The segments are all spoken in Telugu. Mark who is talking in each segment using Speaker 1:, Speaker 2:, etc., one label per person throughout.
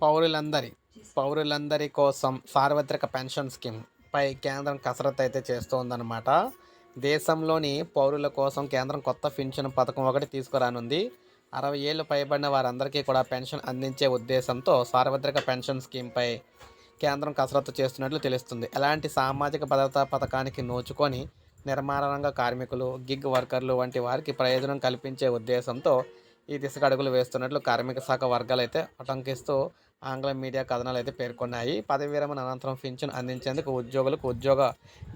Speaker 1: పౌరులందరి పౌరులందరి కోసం సార్వత్రిక పెన్షన్ స్కీమ్ పై కేంద్రం కసరత్తు అయితే చేస్తోందనమాట దేశంలోని పౌరుల కోసం కేంద్రం కొత్త పెన్షన్ పథకం ఒకటి తీసుకురానుంది. అరవై ఏళ్ళు పైబడిన వారందరికీ కూడా పెన్షన్ అందించే ఉద్దేశంతో సార్వత్రిక పెన్షన్ స్కీమ్పై కేంద్రం కసరత్తు చేస్తున్నట్లు తెలుస్తుంది. ఎలాంటి సామాజిక భద్రతా పథకానికి నోచుకొని నిర్మాణ రంగ కార్మికులు గిగ్ వర్కర్లు వంటి వారికి ప్రయోజనం కల్పించే ఉద్దేశంతో ఈ దిశగా అడుగులు వేస్తున్నట్లు కార్మిక శాఖ వర్గాలు అయితే ఆటంకిస్తూ ఆంగ్ల మీడియా కథనాలు అయితే పేర్కొన్నాయి. పదవి విరమణ అనంతరం పింఛన్ అందించేందుకు ఉద్యోగులకు ఉద్యోగ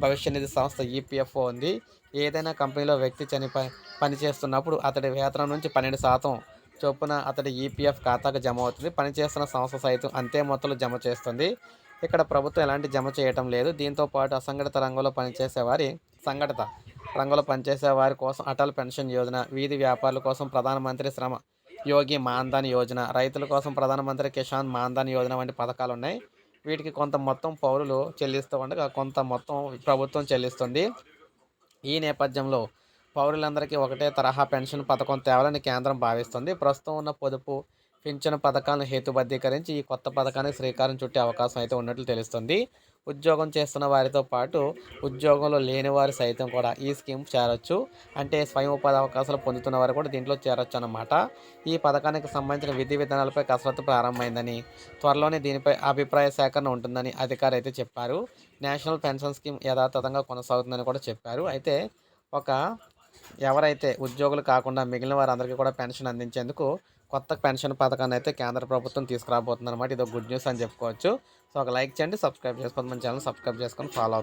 Speaker 1: భవిష్య నిధి సంస్థ ఈపీఎఫ్ఓ ఉంది. ఏదైనా కంపెనీలో వ్యక్తి చనిపోయి పనిచేస్తున్నప్పుడు అతడి వేతనం నుంచి పన్నెండు శాతం చొప్పున అతడి ఈపీఎఫ్ ఖాతాకు జమ అవుతుంది. పనిచేస్తున్న సంస్థ సైతం అంతే మొత్తంలో జమ చేస్తుంది. ఇక్కడ ప్రభుత్వం ఎలాంటి జమ చేయటం లేదు. దీంతో పాటు అసంఘటిత రంగంలో పనిచేసే వారి సంఘటిత రంగంలో పనిచేసే వారి కోసం అటల్ పెన్షన్ యోజన వీధి వ్యాపారుల కోసం ప్రధానమంత్రి శ్రమ యోగి మాన్ధన్ యోజన రైతుల కోసం ప్రధానమంత్రి కిసాన్ మాన్ధన్ యోజన వంటి పథకాలు ఉన్నాయి వీటికి కొంత మొత్తం పౌరులు చెల్లిస్తూ ఉండగా కొంత మొత్తం ప్రభుత్వం చెల్లిస్తుంది. ఈ నేపథ్యంలో పౌరులందరికీ ఒకటే తరహా పెన్షన్ పథకం తేవాలని కేంద్రం భావిస్తుంది. ప్రస్తుతం ఉన్న పొదుపు పింఛను పథకాలను హేతుబద్ధీకరించి ఈ కొత్త పథకానికి శ్రీకారం చుట్టే అవకాశం అయితే ఉన్నట్లు తెలుస్తుంది. ఉద్యోగం చేస్తున్న వారితో పాటు ఉద్యోగంలో లేని వారు సైతం కూడా ఈ స్కీమ్ చేరొచ్చు. అంటే స్వయం ఉపాధి అవకాశాలు పొందుతున్న వారు కూడా దీంట్లో చేరొచ్చు అన్నమాట. ఈ పథకానికి సంబంధించిన విధి విధానాలపై కసరత్తు ప్రారంభమైందని త్వరలోనే దీనిపై అభిప్రాయ సేకరణ ఉంటుందని అధికారి అయితే చెప్పారు. నేషనల్ పెన్షన్ స్కీమ్ యథాతథంగా కొనసాగుతుందని కూడా చెప్పారు. అయితే ఒక ఎవరైతే ఉద్యోగులు కాకుండా మిగిలిన వారందరికీ కూడా పెన్షన్ అందించేందుకు కొత్త పెన్షన్ పథకాన్ని అయితే కేంద్ర ప్రభుత్వం తీసుకురాబోతుంది అనమాట ఇది గుడ్ న్యూస్ అని చెప్పుకోవచ్చు. సో ఒక లైక్ చేయండి సబ్స్క్రైబ్ చేసుకోండి మన ఛానల్ సబ్స్క్రైబ్ చేసుకొని ఫాలో